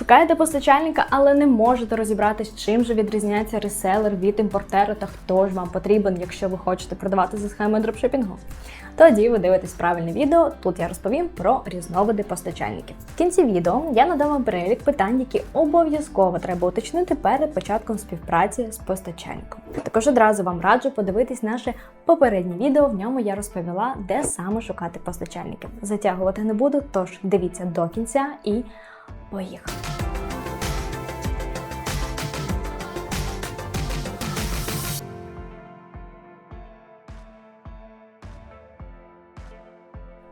Шукаєте постачальника, але не можете розібратись, чим же відрізняється реселер від імпортера та хто ж вам потрібен, якщо ви хочете продавати за схемою дропшипінгу. Тоді ви дивитесь правильне відео. Тут я розповім про різновиди постачальників. В кінці відео я надам вам перелік питань, які обов'язково треба уточнити перед початком співпраці з постачальником. Також одразу вам раджу подивитись наше попереднє відео. В ньому я розповіла, де саме шукати постачальників. Затягувати не буду, тож дивіться до кінця і поїхали.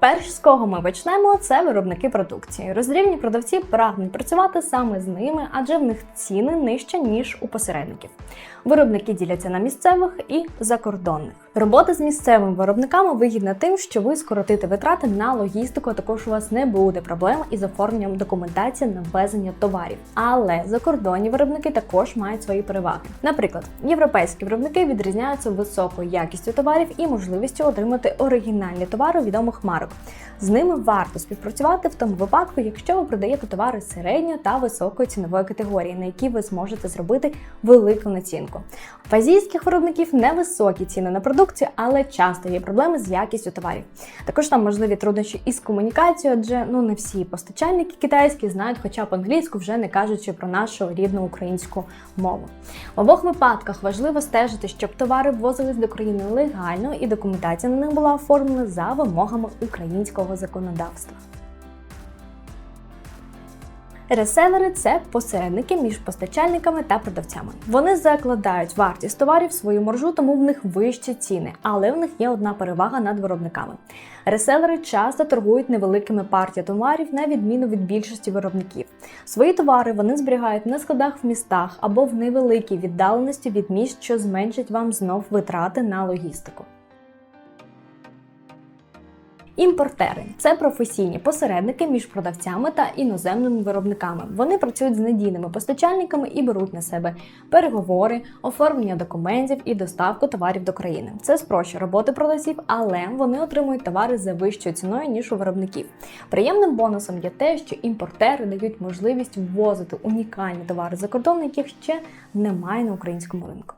Перш з кого ми почнемо, це виробники продукції. Роздрібні продавці прагнуть працювати саме з ними, адже в них ціни нижче ніж у посередників. Виробники діляться на місцевих і закордонних. Робота з місцевими виробниками вигідна тим, що ви скоротите витрати на логістику, а також у вас не буде проблем із оформленням документації на ввезення товарів. Але закордонні виробники також мають свої переваги. Наприклад, європейські виробники відрізняються високою якістю товарів і можливістю отримати оригінальні товари відомих марок. З ними варто співпрацювати в тому випадку, якщо ви продаєте товари середньої та високої цінової категорії, на які ви зможете зробити велику націнку. В азійських виробників невисокі ціни на продукцію, але часто є проблеми з якістю товарів. Також там можливі труднощі із комунікацією, адже ну не всі постачальники китайські знають хоча б англійську, вже не кажучи про нашу рідну українську мову. В обох випадках важливо стежити, щоб товари ввозились до країни легально і документація на них була оформлена за вимогами українського законодавства. Реселери це посередники між постачальниками та продавцями. Вони закладають вартість товарів в свою маржу, тому в них вищі ціни, але в них є одна перевага над виробниками. Реселери часто торгують невеликими партіями товарів на відміну від більшості виробників. Свої товари вони зберігають на складах в містах або в невеликій віддаленості від міст, що зменшить вам знов витрати на логістику. Імпортери це професійні посередники між продавцями та іноземними виробниками. Вони працюють з надійними постачальниками і беруть на себе переговори, оформлення документів і доставку товарів до країни. Це спрощує роботи продавців, але вони отримують товари за вищою ціною ніж у виробників. Приємним бонусом є те, що імпортери дають можливість ввозити унікальні товари за кордон, яких ще немає на українському ринку.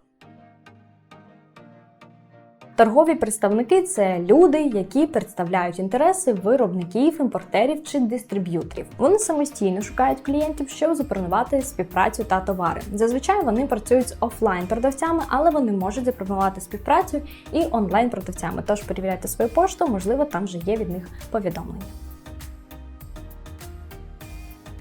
Торгові представники це люди, які представляють інтереси виробників, імпортерів чи дистриб'юторів. Вони самостійно шукають клієнтів, щоб запропонувати співпрацю та товари. Зазвичай вони працюють з офлайн продавцями, але вони можуть запропонувати співпрацю і онлайн продавцями. Тож перевіряйте свою пошту, можливо, там вже є від них повідомлення.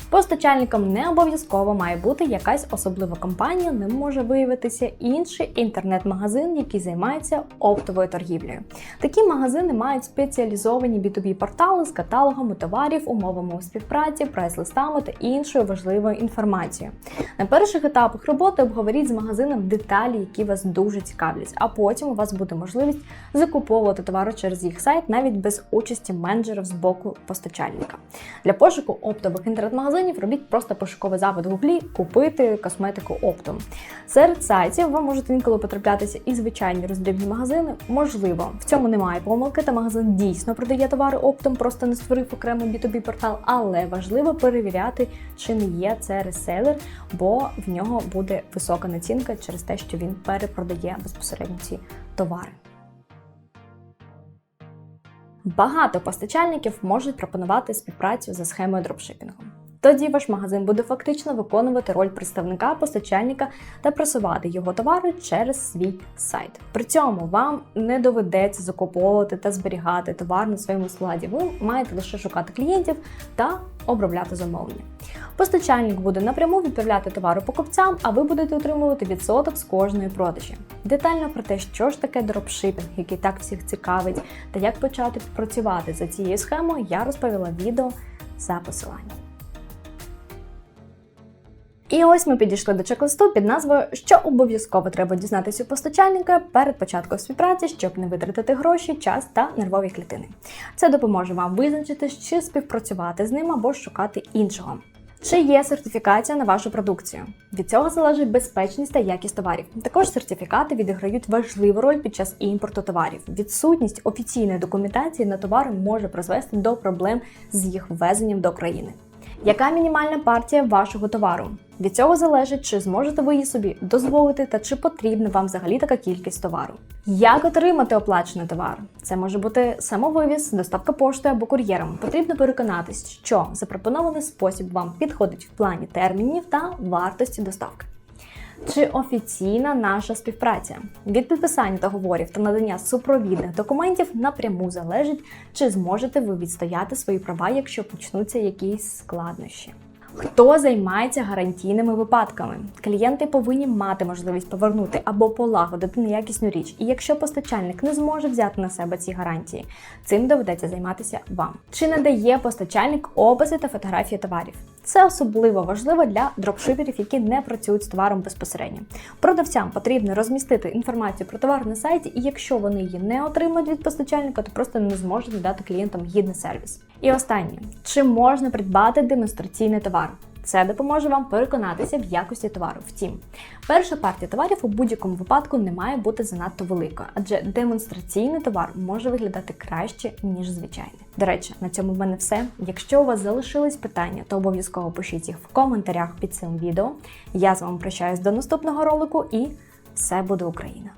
Постачальником не обов'язково має бути якась особлива компанія, ним може виявитися інший інтернет-магазин, який займається оптовою торгівлею. Такі магазини мають спеціалізовані B2B портали з каталогами товарів, умовами співпраці, прайс-листами та іншою важливою інформацією. На перших етапах роботи обговоріть з магазином деталі, які вас дуже цікавлять, а потім у вас буде можливість закуповувати товари через їх сайт навіть без участі менеджерів з боку постачальника. Для пошуку оптових інтернет-магазинів робіть просто пошуковий запит в гуглі купити косметику оптом. Серед сайтів вам можуть інколи потраплятися і звичайні роздрібні магазини. Можливо, в цьому немає помилки, та магазин дійсно продає товари оптом, просто не створив окремий B2B портал, але важливо перевіряти, чи не є це реселер, бо в нього буде висока націнка через те, що він перепродає безпосередньо ці товари. Багато постачальників можуть пропонувати співпрацю за схемою дропшипінгу. Тоді ваш магазин буде фактично виконувати роль представника постачальника та просувати його товари через свій сайт. При цьому вам не доведеться закуповувати та зберігати товар на своєму складі. Ви маєте лише шукати клієнтів та обробляти замовлення. Постачальник буде напряму відправляти товари покупцям, а ви будете отримувати відсоток з кожної продажі. Детально про те, що ж таке дропшипінг, який так всіх цікавить, та як почати працювати за цією схемою, я розповіла відео за посиланням. І ось ми підійшли до чек-листу під назвою Що обов'язково треба дізнатися у постачальника перед початком співпраці, щоб не витратити гроші, час та нервові клітини. Це допоможе вам визначити, чи співпрацювати з ним або шукати іншого. Чи є сертифікація на вашу продукцію? Від цього залежить безпечність та якість товарів. Також сертифікати відіграють важливу роль під час імпорту товарів. Відсутність офіційної документації на товари може призвести до проблем з їх ввезенням до країни. Яка мінімальна партія вашого товару? Від цього залежить, чи зможете ви її собі дозволити та чи потрібна вам взагалі така кількість товару. Як отримати оплачений товар? Це може бути самовивіз, доставка поштою або кур'єром. Потрібно переконатись, що запропонований спосіб вам підходить в плані термінів та вартості доставки. Чи офіційна наша співпраця? Від підписання договорів та надання супровідних документів напряму залежить, чи зможете ви відстояти свої права, якщо почнуться якісь складнощі. Хто займається гарантійними випадками? Клієнти повинні мати можливість повернути або полагодити неякісну річ. І якщо постачальник не зможе взяти на себе ці гарантії, цим доведеться займатися вам. Чи надає постачальник описи та фотографії товарів? Це особливо важливо для дропшиперів, які не працюють з товаром безпосередньо. Продавцям потрібно розмістити інформацію про товар на сайті, і якщо вони її не отримають від постачальника, то просто не зможуть надати клієнтам гідний сервіс. І останнє: чи можна придбати демонстраційний товар? Це допоможе вам переконатися в якості товару. Втім, перша партія товарів у будь-якому випадку не має бути занадто великою, адже демонстраційний товар може виглядати краще ніж звичайний. До речі, на цьому в мене все. Якщо у вас залишились питання, то обов'язково пишіть їх в коментарях під цим відео. Я з вами прощаюсь до наступного ролику і все буде Україна!